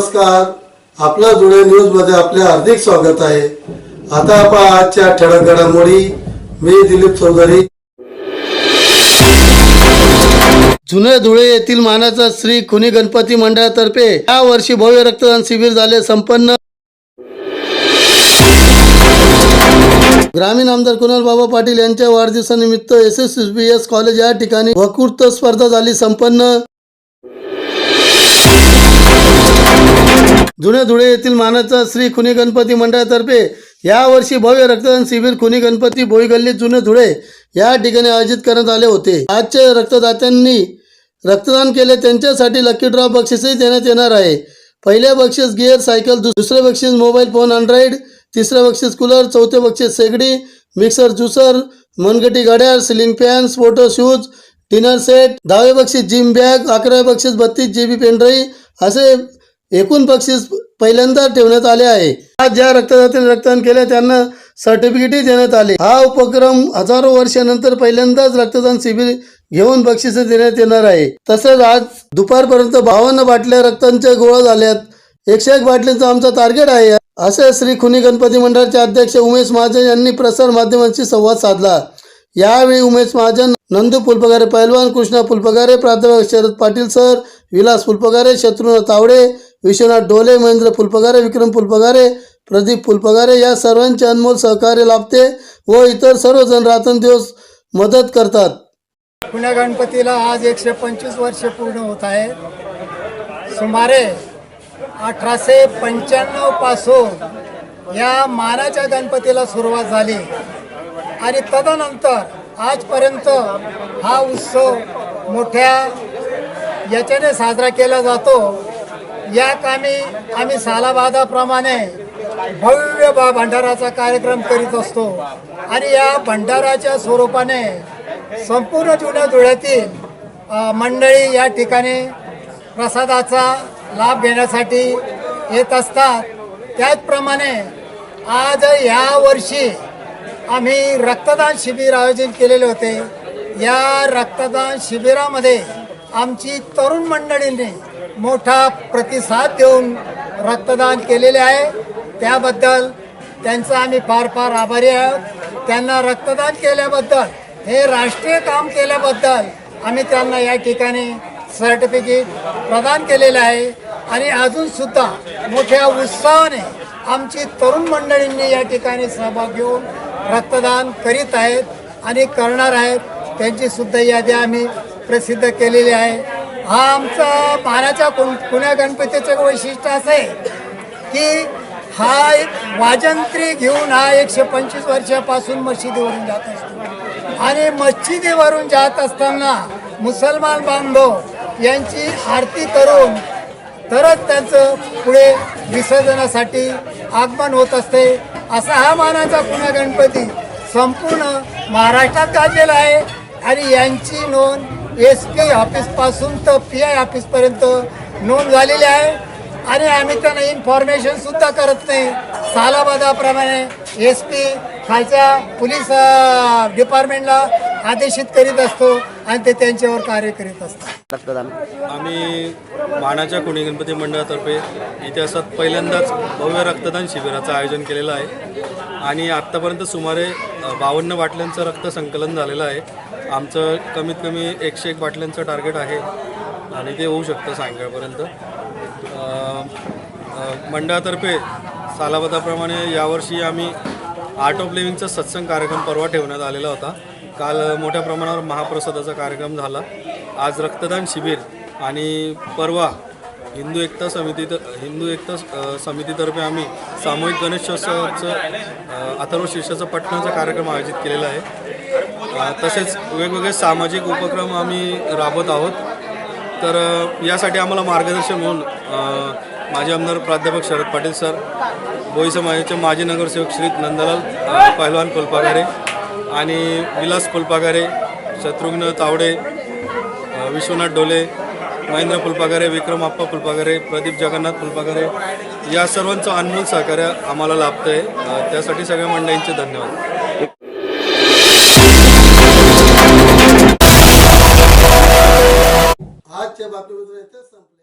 नमस्कार. आपला जुळे न्यूजमध्ये आपले हार्दिक स्वागत आहे. आता आपण आजच्या ठळक घडामोडी. मी दिलीप चौधरी. जुने धुळे येथील मानाचा श्री खुनी गणपती मंडळातर्फे या वर्षी भव्य रक्तदान शिबिर झाले संपन्न. ग्रामीण आमदार कुणाल बाबा पाटील यांच्या वाढदिवसानिमित्त S S B S college या ठिकाणी वकृत्व स्पर्धा झाली संपन्न. जुने धुळे येथील मानाचा श्री खुनी गणपती मंडळातर्फे यावर्षी भव्य रक्तदान शिबिर खुनी गणपती भोईगल्ली जुने धुळे या ठिकाणी आयोजित करण्यात आले होते. आजच्या रक्तदात्यांनी रक्तदान केले त्यांच्यासाठी लकी ड्रॉ बक्षीसही देण्यात येणार आहे. पहिले बक्षीस गिअर सायकल दुसरे बक्षीस मोबाईल फोन अँड्रॉइड तिसरे बक्षीस कूलर चौथे बक्षीस शेगडी मिक्सर ज्युसर मनगटी घड्याळ ceiling fan photo shoes dinner set दहावे बक्षीस जिम बॅग अकरावे बक्षीस बत्तीस जी बी पेनड्राईव्ह असे एकूण बक्षीस पहिल्यांदा ठेवण्यात आले आहे. आज ज्या रक्तदात्याने रक्तदान केले त्यांना सर्टिफिकेटही देण्यात आले. हा उपक्रम हजारो वर्षानंतर पहिल्यांदाच रक्तदान शिबिर घेऊन बक्षीस देण्यात येणार आहे. तसंच आज दुपारपर्यंत बावन्न बाटल्या रक्तांच्या गोळा झाल्यात. एकशे एक बाटलीचं आमचा टार्गेट आहे. असे श्री खुनी गणपती मंडळाचे अध्यक्ष उमेश महाजन यांनी प्रसार माध्यमांशी संवाद साधला. यावेळी उमेश महाजन नंदू फुलपगारे पैलवान कृष्णा फुलपगारे प्राध्यापक शरद पाटील सर विलास फुलपगारे शत्रुघ्न तावडे विश्वनाथ डोले महेंद्र फुलपगारे विक्रम फुलपगारे प्रदीप फुलपगारे या सर्वांचे अनमोल सहकार्य लाभते व इतर सर्वजण रात्रंदिवस मदत करतात. पुण्या गणपतीला आज एकशे पंचवीस वर्ष पूर्ण होत आहे. सुमारे अठराशे पंच्याण्णवपासून या मानाच्या गणपतीला सुरुवात झाली. आणि तदनंतर आजपर्यंत हा उत्सव मोठ्या याच्याने साजरा केला जातो. या कामी आम्ही सालाबादाप्रमाणे भव्य बा भंडाराचा कार्यक्रम करीत असतो. आणि या भंडाराच्या स्वरूपाने संपूर्ण जुन्या धुळ्यातील मंडळी या ठिकाणी प्रसादाचा लाभ घेण्यासाठी येत असतात. त्याचप्रमाणे आज या वर्षी आम्ही रक्तदान शिबिर आयोजित केलेले होते. या रक्तदान शिबिरामध्ये आमची तरुण मंडळींनी मोठा प्रतिसाद देऊन रक्तदान केलेले आहे. त्याबद्दल त्यांचा आम्ही फार फार आभारी आहोत. त्यांना रक्तदान केल्याबद्दल हे राष्ट्रीय काम केल्याबद्दल आम्ही त्यांना या ठिकाणी सर्टिफिकेट प्रदान केलेलं आहे. आणि अजूनसुद्धा मोठ्या उत्साहाने आमची तरुण मंडळींनी या ठिकाणी सहभाग घेऊन रक्तदान करीत आहेत आणि करणार आहेत. त्यांची सुद्धा यादी आम्ही प्रसिद्ध केलेली आहे. हा आमचा बाराच्या कुण पुण्या गणपतीचं वैशिष्ट्य असं आहे की हा एक वाजंत्री घेऊन हा एकशे पंचवीस वर्षापासून मशिदीवरून जात असतो. आणि मशिदीवरून जात असताना मुसलमान बांधव यांची आरती करून तरच त्यांचं पुढे विसर्जनासाठी आगमन होत असते. असा हा मानाचा पुण्या गणपती संपूर्ण महाराष्ट्रात गाजलेला आहे. आणि यांची नोंद एस पी ऑफिसपासून तर पी आय ऑफिसपर्यंत नोंद झालेली आहे. आणि आम्ही त्यांना इन्फॉर्मेशन सुद्धा करत नाही. सालाबादाप्रमाणे एस पी खालच्या पोलीस डिपार्टमेंटला आदेशित करीत असतो आणि ते त्यांच्यावर कार्य करीत असतात. रक्तदान आम्ही मानाच्या कुणी गणपती मंडळातर्फे इतिहासात पहिल्यांदाच भव्य रक्तदान शिबिराचं आयोजन केलेलं आहे. आणि आत्तापर्यंत सुमारे बावन्न बाटल्यांचं रक्त संकलन झालेलं आहे. आमचं कमीत कमी एकशे एक बाटल्यांचं टार्गेट आहे आणि ते होऊ शकतं सायंकाळपर्यंत. मंडळातर्फे सालाबदाप्रमाणे यावर्षी आम्ही आर्ट ऑफ लिव्हिंगचा सत्संग कार्यक्रम परवा ठेवण्यात आलेला होता. काल मोठ्या प्रमाणावर महाप्रसादाचा कार्यक्रम झाला. आज रक्तदान शिबिर आणि परवा हिंदू एकता समिती हिंदू एकता समितीतर्फे आम्ही सामूहिक गणेशोत्सवाचं अथर्व शीर्षाचं पठणाचा कार्यक्रम आयोजित केलेला आहे. तसेच वेगवेगळे सामाजिक उपक्रम आम्ही राबवत आहोत. तर यासाठी आम्हाला मार्गदर्शन म्हणून माजी आमदार प्राध्यापक शरद पाटील सर भोई समाजाचे माजी नगरसेवक श्री नंदलाल पहलवान पहिलवान आणि विलास फुलपागारे शत्रुघ्न तावडे विश्वनाथ डोले महेंद्र फुलपागारे विक्रम आप्पा फुलपागारे प्रदीप जगन्नाथ फुलपागारे या सर्वांचं अनमोल सहकार्य आम्हाला लाभतं आहे त्यासाठी सगळ्या मंडळींचे धन्यवाद. आजच्या बातमीपत्र येथे संपले.